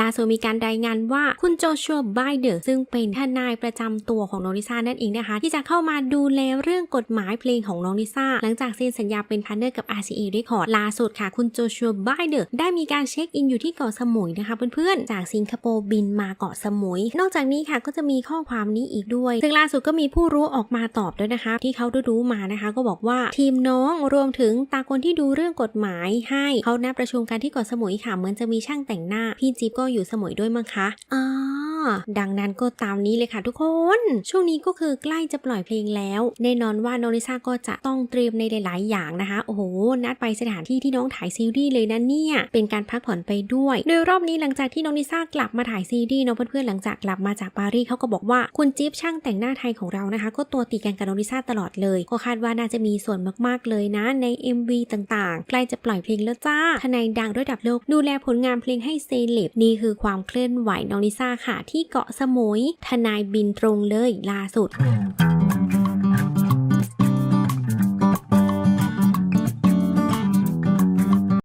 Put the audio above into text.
ล่าสุดมีการรายงานว่าคุณโจชัวไบเดอร์ซึ่งเป็นทนายประจำตัวของน้องลิซ่านั่นเองนะคะ ที่จะเข้ามาดูแลเรื่องกฎหมายเพลงของน้องลิซ่าหลังจากเซ็นสัญญาเป็นพาร์ทเนอร์กับ RCA Record ล่าสุดค่ะ คุณโจชัวไบเดอร์ได้มีการเช็คอินอยู่ที่เกาะสมุยนะคะเพื่อนๆ จากสิงคโปร์บินมาเกาะสมุย นอกจากนี้ค่ะก็จะมีข้อความนี้อีกด้วย ซึ่งล่าสุดก็มีผู้รู้ออกมาตอบด้วยนะคะ ที่เขารู้ๆมานะคะ ก็บอกว่าทีมน้องรวมถึงตาคนที่ดูเรื่องกฎหมายให้เขานัดประชุมกันที่เกาะสมุยค่ะเหมือนจะมีช่างแต่งหน้าพี่จิ๊บก็ก็อยู่สมุยด้วยมั้งคะ อ๋อ ดังนั้นก็ตามนี้เลยค่ะทุกคน ช่วงนี้ก็คือใกล้จะปล่อยเพลงแล้ว แน่นอนว่าน้องลิซ่าก็จะต้องเตรียมในหลาย ๆ อย่างนะคะ โอ้โห นัดไปสถานที่ที่น้องถ่ายซีรีส์เลยนะเนี่ย เป็นการพักผ่อนไปด้วย โดยรอบนี้หลังจากที่น้องลิซ่ากลับมาถ่ายซีรีส์น้องเพื่อนๆหลังจากกลับมาจากปารีสเขาก็บอกว่าคุณจิ๊บช่างแต่งหน้าไทยของเรานะคะ ก็ตัวตีกันกับน้องลิซ่าตลอดเลยก็คาดว่าน่าจะมีส่วนมากๆเลยนะใน MV ต่างๆ ใกล้จะปล่อยเพลงแล้วจ้าทนายดังระดับโลกดูแลผลงานเพลงให้เซเลบนี่คือความเคลื่อนไหวน้องลิซ่าค่ะที่เกาะสมุย ทนายบินตรงเลยล่าสุด